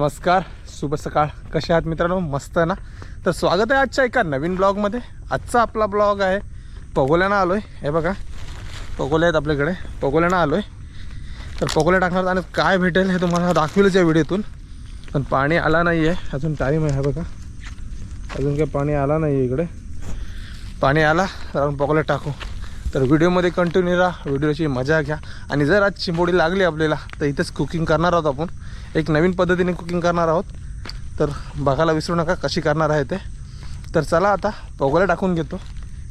नमस्कार शुभ सकाळ. कसे आहात मित्रांनो? मस्त आहे ना? तर स्वागत आहे आजच्या एका नवीन ब्लॉगमध्ये. आजचा आपला ब्लॉग आहे पगोल्यानं आलो आहे हे बघा पगोले आहेत आपल्याकडे. पगोल्यानं आलो आहे तर पगोले टाकणार आणि काय भेटेल हे तुम्हाला दाखवेलच या व्हिडिओतून. पण पाणी आला नाही आहे अजून टाईम आहे हा बघा. अजून काही पाणी आला नाही आहे इकडे. पाणी आला तर आपण पगोले टाकू. तर व्हिडिओमध्ये कंटिन्यू राहा. व्हिडिओची मजा घ्या. आणि जर आज चिंबोडी लागली आपल्याला तर इथेच कुकिंग करणार आहोत आपण. एक नवीन पद्धतीने कुकिंग करणार आहोत. तर बघायला विसरू नका कशी करणार आहे ते. तर चला आता पोगोले टाकून घेतो.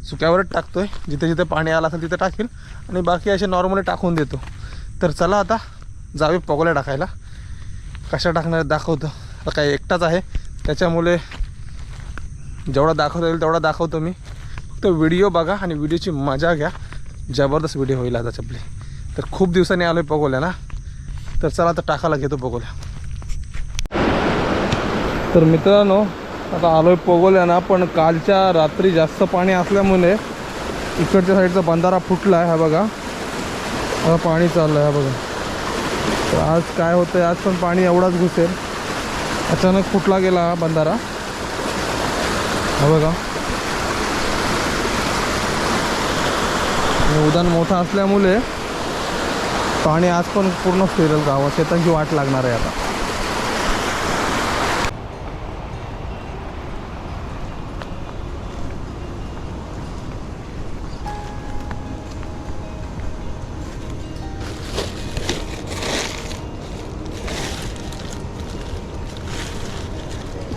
सुक्यावरच टाकतो आहे जिथे जिथे पाणी आलं असेल तिथे टाकेल आणि बाकी असे नॉर्मली टाकून देतो. तर चला आता जावे पगोल्या टाकायला. कशा टाकणार दाखवतो. काय एकटाच आहे. त्याच्यामुळे जेवढा दाखवता येईल तेवढा दाखवतो मी. फक्त व्हिडिओ बघा आणि व्हिडिओची मजा घ्या. जबरदस्त व्हिडिओ होईल आज आपली. तर खूप दिवसांनी आलो आहे पगोल्या ना. तर चला आता टाकायला घेतो पोगोल्या तर मित्रांनो आता आलो आहे पोगोल्या ना पण कालच्या रात्री जास्त पाणी असल्यामुळे इकडच्या साईडचा बंधारा फुटला आहे हा बघा. आता पाणी चाललं आहे हा बघा. तर आज काय होतं आज पण पाणी एवढाच घुसेल. अचानक फुटला गेला हा बंधारा. हा बघा. उदान मोठा असल्यामुळे पाणी आज पण पूर्ण फिरेल गावात शेतांची वाट लागणार आहे आता.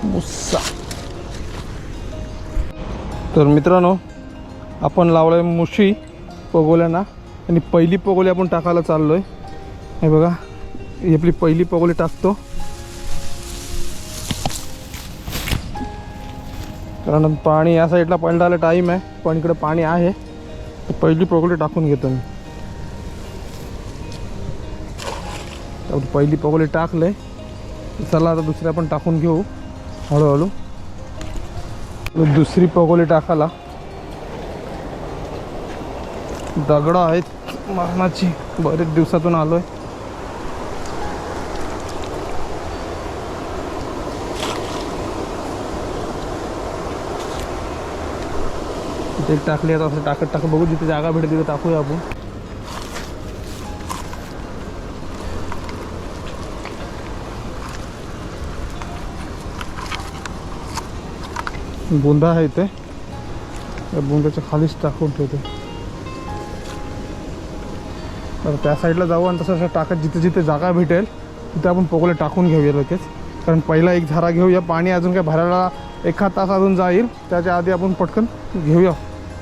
मुस्सा. तर मित्रांनो आपण लावलं आहे मुशी पगोल्यांना आणि पहिली पगोली आपण टाकायला चाललो आहे हे बघा ही आपली पहिली पगोली टाकतो. कारण पाणी या साईडला पलटायला टाईम आहे पण इकडे पाणी आहे. तर पहिली पगोली टाकून घेतो मी. तर पहिली पगोली टाकले. चला आता दुसऱ्या पण टाकून घेऊ हळूहळू. दुसरी पगोली टाकायला. दगडं आहेत. मारणाची बरेच दिवसातून आलोय. तिथे टाकली आता असं टाकत टाकत बघू जिथे जागा भेटते तिथे टाकूया आपण. बुंदा आहे इथे. त्या बुंदाच्या खालीच टाकून ठेवते. तर त्या साईडला जाऊ आणि तसं असं टाकत जिथे जिथे जागा भेटेल तिथे आपण पोगले टाकून घेऊया लगेच. कारण पहिला एक झारा घेऊया पाणी अजून काय भरायला एखाद तास अजून जाईल. त्याच्या आधी आपण पटकन घेऊया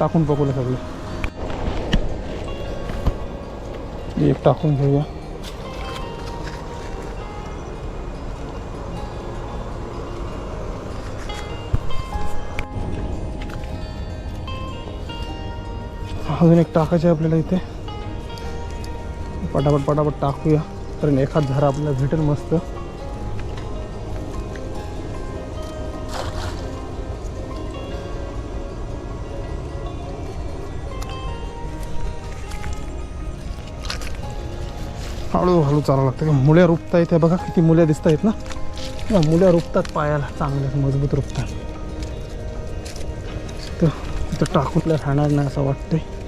टाकून पकोले सगळे. एक टाकून घेऊया. अजून एक टाकायचं आहे आपल्याला इथे. पटापट पटापट टाकूया. कारण एखाद झारा आपल्याला भेटेल मस्त. हळूहळू चालावं लागतं. का मुल्या रुपता येते बघा किती मुल्या दिसत आहेत ना. या मुल्या रुपतात पायाला चांगल्या मजबूत रुपतात. तर तिथं टाकून राहणार नाही असं वाटतंय.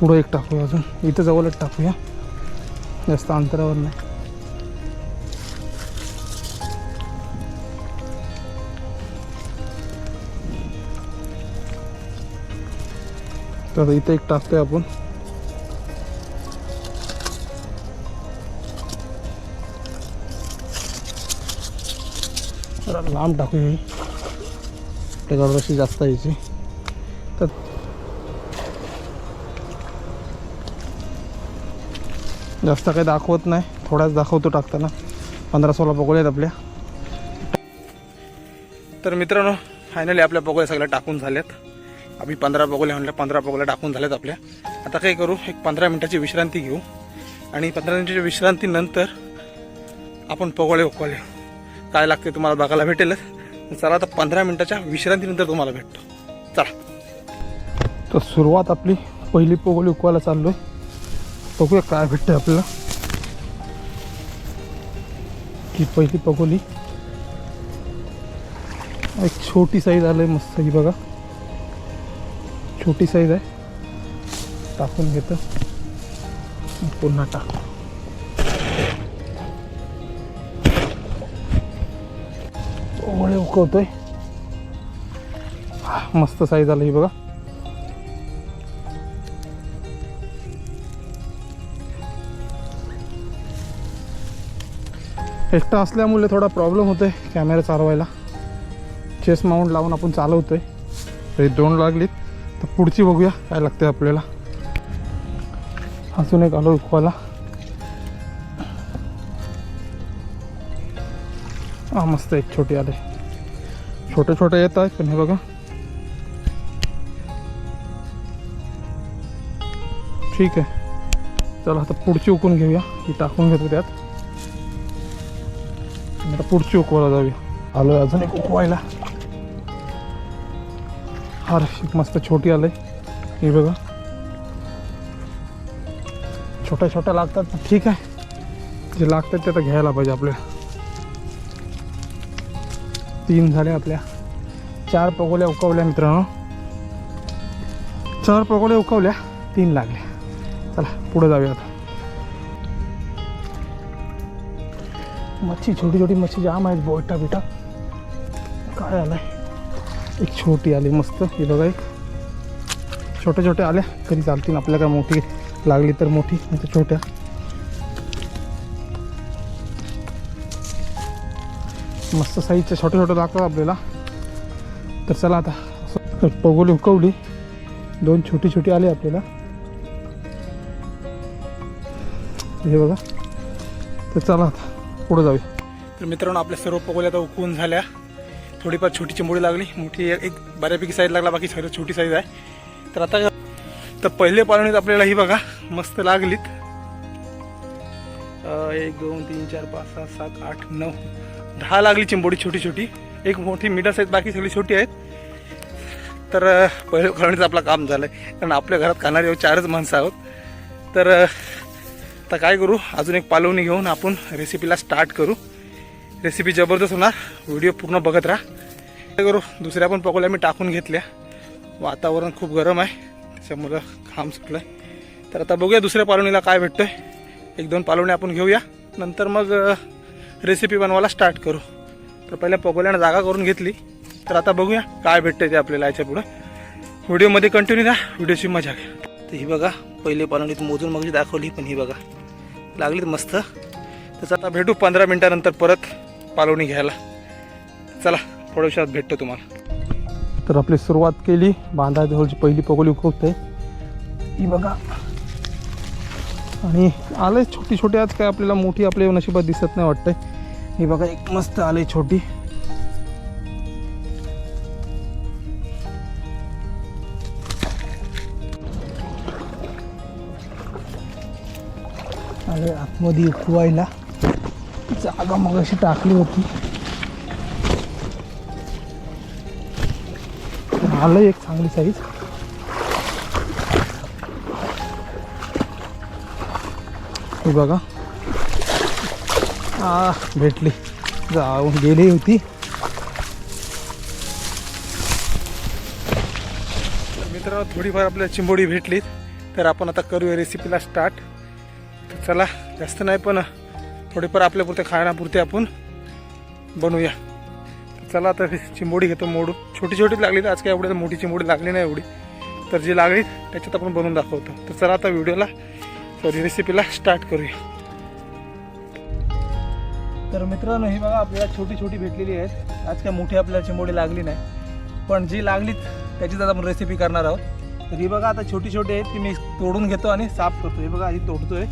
पुढं एक टाकूया अजून. इथं जवळच टाकूया. जास्त अंतरावर नाही. तर इथं एक टाकतोय आपण. लांब टाकूया. ही त्याच्यावर अशी जास्त यायची जास्त काही दाखवत नाही. थोडाच दाखवतो टाकताना. पंधरा सोळा पकोळे आहेत आपल्या. तर मित्रांनो फायनली आपल्या पकोळ्या सगळ्या टाकून झाल्यात आम्ही पंधरा पकोल्या म्हणल्या पंधरा पकोल्या टाकून झाल्यात आपल्या. आता काय करू? एक पंधरा मिनटाची विश्रांती घेऊ. आणि पंधरा मिनटाच्या विश्रांतीनंतर आपण पकोळे उकवले काय लागते तुम्हाला बघायला भेटेलच चला आता पंधरा मिनिटाच्या विश्रांतीनंतर तुम्हाला भेटतो. चला. तर सुरुवात आपली पहिली पकोळी उकवायला चाललो आहे बघूया काय भेटतं आपल्याला. की पहिली पगोली. एक छोटी साईज आलं मस्त ही बघा. छोटी साईज आहे. टाकून घेतं. पुन्हा टाक. ओळे उकवतोय हा, मस्त साईज आलं ही बघा. एकटा असल्यामुळे थोडा प्रॉब्लेम होतोय कॅमेरा चालवायला. चेस माउंट लावून आपण चालवतोय. हे दोन लागलीत. तर पुढची बघूया काय लागते आपल्याला. अजून एक आलो उकवायला हा मस्त एक छोटी आले. छोटे छोटे येत आहेत पण हे बघा. ठीक आहे. चला आता पुढची उकून घेऊया. ही टाकून घेतो त्यात. पुढची उकवायला जावी. आलोय अजून एक उकवायला हार मस्त छोटी आलंय. हे बघा. छोट्या छोट्या लागतात तर ठीक आहे. जे लागतात ते तर घ्यायला पाहिजे आपल्या तीन झाले आपल्या. चार पगोल्या उकवल्या मित्रांनो. चार पगोल्या उकवल्या तीन लागल्या. चला पुढे जाऊया आता मच्छी छोटी छोटी मच्छी जाम आहेत बोटा बिटा काय आलंय? एक छोटी आली मस्त हे बघा एक. छोट्या छोट्या आल्या तरी चालतील. आपल्या काय मोठी लागली तर मोठी नाही तर छोट्या. मस्त साईजच्या छोट्या छोट्या लागतात आपल्याला. तर चला आता पगोली उकवली. दोन छोटी छोटी आली आपल्याला. हे बघा. तर चला आता. पुढे जाऊया. तर मित्रांनो आपल्या सर्व पगोल्या आता उकळून झाल्या. थोडीफार छोटी चिंबोडी लागली. मोठी एक बऱ्यापैकी साईज लागला बाकी सगळं छोटी साईज आहे. तर आता तर पहिले पाळणीत आपल्याला ही बघा मस्त लागलीत. एक दोन तीन चार पाच सहा सात आठ नऊ दहा लागली चिंबोडी छोटी छोटी. एक मोठी मिडल साईज बाकी सगळी छोटी आहेत. तर पहिले पाळणीचं आपलं काम झालं आहे कारण आपल्या घरात खाणारे चारच माणसं आहोत. तर आता काय करू? अजून एक पालवणी घेऊन आपण रेसिपीला स्टार्ट करू. रेसिपी जबरदस्त होणार. व्हिडिओ पूर्ण बघत राहा. काय करू? दुसऱ्या पण पकोल्या मी टाकून घेतल्या. वातावरण खूप गरम आहे. त्याच्यामुळं घाम सुटलं आहे तर आता बघूया दुसऱ्या पालवणीला काय भेटतंय. एक दोन पालवणी आपण घेऊया. नंतर मग रेसिपी बनवायला स्टार्ट करू. तर पहिल्या पकोल्यानं जागा करून घेतली. तर आता बघूया काय भेटतंय ते आपल्याला याच्या पुढं. व्हिडिओमध्ये कंटिन्यू द्या व्हिडिओची मजा घ्या. तर ही बघा पहिले पालवणीत मोजून मग दाखवली पण ही बघा. लागलीत मस्त. तसं आता भेटू पंधरा मिनटानंतर परत पालवणी घ्यायला. चला थोड्या दिवसात भेटतो तुम्हाला. तर आपली सुरुवात केली. बांधाजवळची पहिली पगोली उकवते ही बघा. आणि आले छोटी छोटी आज काय आपल्याला मोठी आपल्या नशिबात दिसत नाही वाटतंय. ही बघा एक मस्त आले छोटी. मध्ये आतमध्ये उकवायला जागा मग अशी टाकली होती. आलं एक चांगली साईज हे बघा. आ भेटली. जाऊन गेली होती. मित्रांनो थोडीफार आपल्याला चिंबोडी भेटली. तर आपण आता करूया रेसिपीला स्टार्ट तर चला. जास्त नाही पण थोडेफार आपल्यापुरते खाण्यापुरते आपण बनवूया. चला आता चिंबोडी घेतो मोडून छोटी छोटी लागली तर आज काय एवढी मोठी चिंबोडी लागली नाही एवढी. तर जी लागली त्याच्यात आपण बनवून दाखवतो. तर चला आता व्हिडिओला सॉरी रेसिपीला स्टार्ट करूया. तर मित्रांनो ही बघा आपल्याला छोटी छोटी भेटलेली आहेत. आज काय मोठी आपल्याला चिंबोडी लागली नाही. पण जी लागलीत त्याचीच आता आपण रेसिपी करणार आहोत. तर ही बघा आता छोटी छोटी आहेत ती मी तोडून घेतो आणि साफ करतो. हे बघा ही तोडतोय.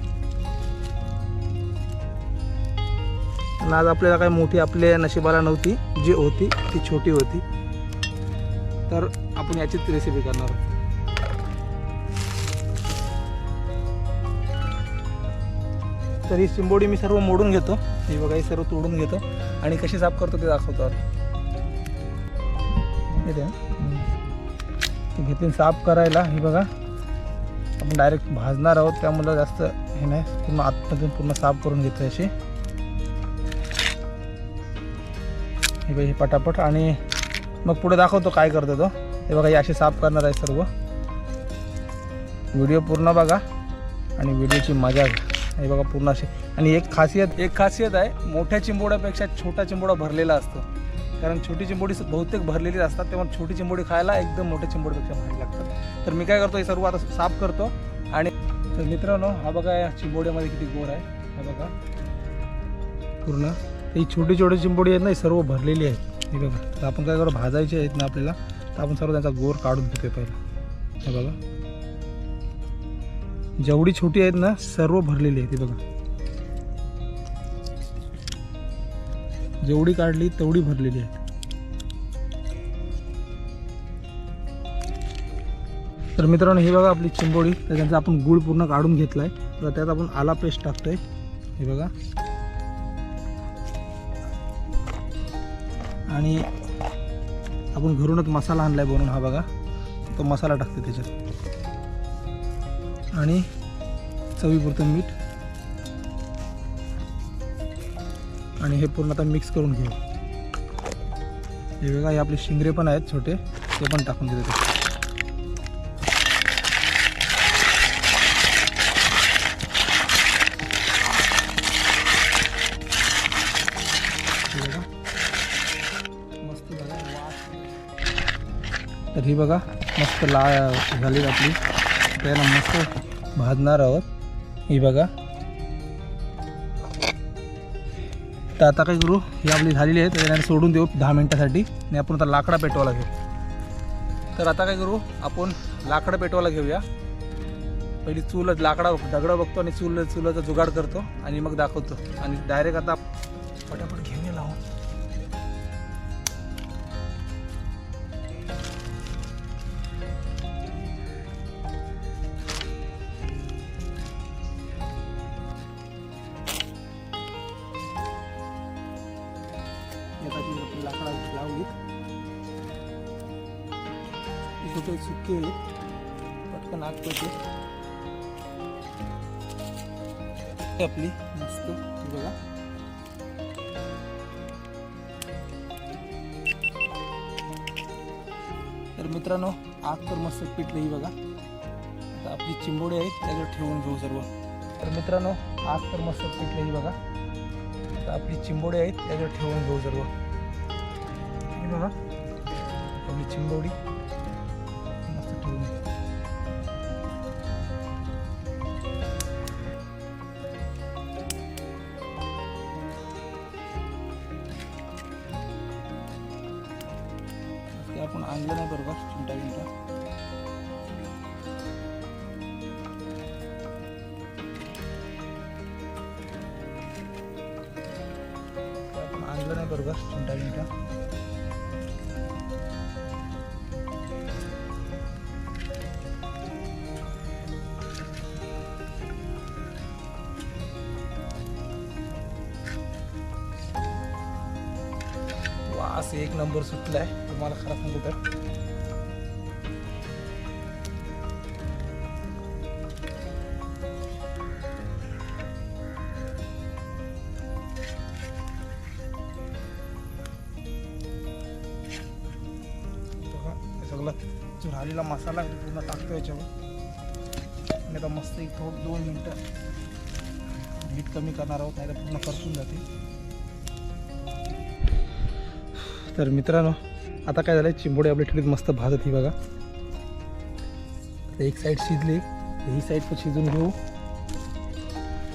आणि आज आपल्याला काही मोठी आपल्या नशिबाला नव्हती जी होती ती छोटी होती. तर आपण याचीच रेसिपी करणार आहोत. तर ही चिंबोडी मी सर्व मोडून घेतो. ही बघा ही सर्व तोडून घेतो. आणि कशी साफ करतो ते दाखवतो आता. घेतली साफ करायला हे बघा. आपण डायरेक्ट भाजणार आहोत. त्यामुळं जास्त हे नाही. पूर्ण आतमधून पूर्ण साफ करून घेतो अशी. हे बघा हे पटापट. आणि मग पुढे दाखवतो काय करतो तो. हे बघा हे असे साफ करणार आहे सर्व. व्हिडिओ पूर्ण बघा आणि व्हिडिओची मजा घ्या. हे बघा पूर्ण अशी. आणि एक खासियत एक खासियत आहे मोठ्या चिंबोड्यापेक्षा छोटा चिंबोडा भरलेला असतो. कारण छोटी चिंबोडी बहुतेक भरलेली असतात तेव्हा छोटी चिंबोडी खायला एकदम मोठ्या चिंबोडीपेक्षा भारी लागतात. तर मी काय करतो हे सर्व आता साफ करतो. आणि तर मित्रांनो हा बघा या चिंबोड्यामध्ये किती गोर आहे. हा बघा. पूर्ण. ही छोटी छोटी चिंबोडी आहेत ना ही सर्व भरलेली आहेत. हे बघा तर आपण काय करू भाजायचे आहेत ना आपल्याला तर आपण सर्व त्यांचा गोर काढून घेतोय पहिला. हे बघा. जेवढी छोटी आहेत ना सर्व भरलेली आहेत हे बघा. जेवढी काढली तेवढी भरलेली आहे तर मित्रांनो हे बघा आपली चिंबोडी तर त्यांचा आपण गुळ पूर्ण काढून घेतलाय. तर त्यात आपण आला पेस्ट टाकतोय. हे बघा. आणि आपण घरूनच मसाला आणलाय बनवून हा बघा. तो मसाला टाकते त्याच्यात. आणि चवीपुरतं मीठ. आणि हे पूर्ण आता मिक्स करून घेऊ. हे बघा हे आपले शिंगरे पण आहेत छोटे ते पण टाकून देते. बघा. तर ही बघा मस्त ला झाली आपली. त्याला मस्त भाजणार आहोत. ही बघा. तर आता काय करू? ही आपली झालेली आहे तर सोडून देऊ दहा मिनटासाठी. आणि आपण आता लाकडा पेटवायला घेऊ. तर आता काय करू? आपण लाकडं पेटवायला घेऊया. पहिली चूल लाकडा दगडं बघतो आणि चूल चुलाचा जुगाड करतो आणि मग दाखवतो. आणि डायरेक्ट आता सुके पटकन आग पडते आपली मस्त बघा. तर मित्रांनो आग तर मस्त पेटली ही बघा. आता आपली चिंबोडी आहे त्याच्यावर ठेवून घेऊ सर्व. तर मित्रांनो आग तर मस्त पेटली ही बघा. आता आपली चिंबोडी आहेत त्याच्यावर ठेवून घेऊ सर्व. हे बघा आपली चिंबोडी आपण नाही बरोबर चिमटा चिमटा वास एक नंबर सुटलाय. जो राहिलेला मसाला आहे तो पूर्ण टाकतो याच्यावर. आणि आता मस्त एक थोडं दोन मिनटं मीठ कमी करणार आहोत नाही तर पूर्ण करपून जाते तर मित्रांनो आता काय झालं चिंबोडी आपल्या ठेवीत मस्त भाजत ही बघा. एक साईड शिजली ही साईड पण शिजून घेऊ.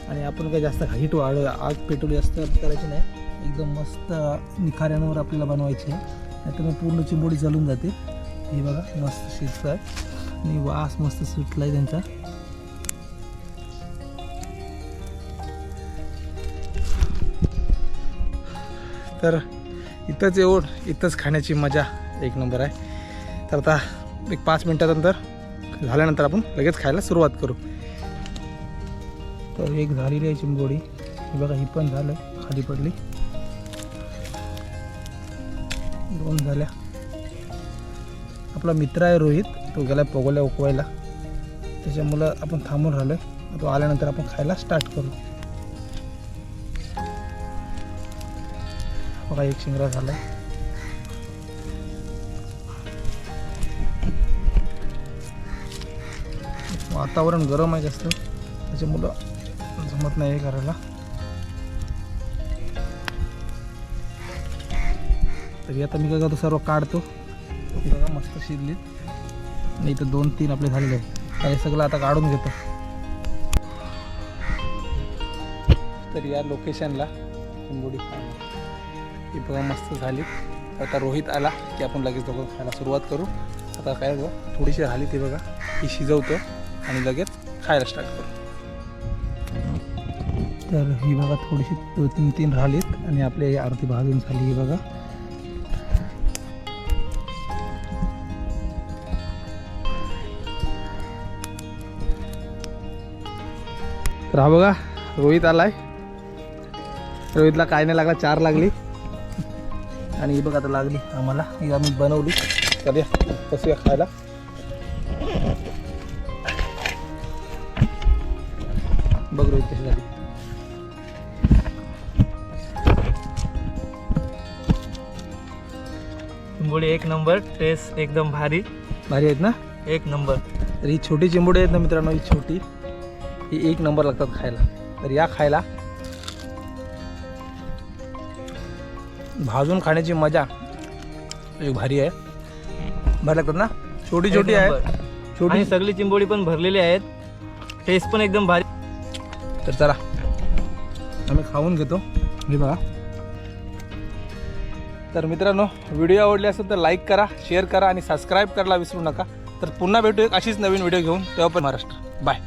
आणि आपण काय जास्त हीट वाढ आग पेटवली जास्त करायची नाही. एकदम मस्त निखाऱ्यांवर आपल्याला बनवायची आहे. नाहीतर मग पूर्ण चिंबोडी जळून जाते. ही बघा मस्त शिजत आहे आणि वास मस्त सुटला आहे त्यांचा तर इथंच येऊन इथंच खाण्याची मजा एक नंबर आहे तर आता एक पाच मिनटानंतर झाल्यानंतर आपण लगेच खायला सुरुवात करू तर एक झालेली आहे चिंबोडी ही बघा ही पण झालं खाली पडली दोन झाल्या आपला मित्र आहे रोहित तो गेला पगोल्या उकवायला. त्याच्यामुळं आपण थांबून राहिलो आहे तो आल्यानंतर आपण खायला स्टार्ट करू. बघा एक शिंगरा झाला वातावरण गरम आहे जास्त. त्याच्यामुळं जमत नाही हे करायला. तरी आता मी काय करतो सर्व काढतो. हे बघा मस्त शिजलीत आणि इथं दोन तीन आपले झालेले आहेत. हे सगळं आता काढून घेतो. तर या लोकेशनला चिंबोडी ही बघा मस्त झाली. आता रोहित आला की आपण लगेच दोघं खायला सुरुवात करू. आता काय बघा थोडीशी झाली ती बघा. ही शिजवतो आणि लगेच खायला स्टार्ट करू. तर ही बघा थोडीशी दोन तीन तीन राहिलीत आणि आपली आरती भाजून झाली ही बघा. तर हा बघा रोहित आलाय. रोहितला काय नाही लागला चार लागली. आणि ही बघ आता लागली आम्हाला. ही आम्ही बनवली. तर या बसूया खायला. बघ रोहित कशी झाली. चिंबोडी एक नंबर टेस्ट एकदम भारी. भारी आहेत ना? एक नंबर. तर ही छोटी चिंबोडी आहेत ना मित्रांनो ही छोटी. ही एक नंबर लागतात खायला. तर या खायला भाजून खाण्याची मजा एक भारी आहे. भारी लागतात ना? छोटी छोटी आहे. छोटी. सगळी चिंबोडी पण भरलेली आहेत. टेस्ट पण एकदम भारी. तर चला आम्ही खाऊन घेतो. हे बघा. तर मित्रांनो व्हिडिओ आवडली असेल तर लाईक करा शेअर करा आणि सबस्क्राईब करायला विसरू नका. तर पुन्हा भेटू एक अशीच नवीन व्हिडिओ घेऊन. तेव्हा पण महाराष्ट्र. बाय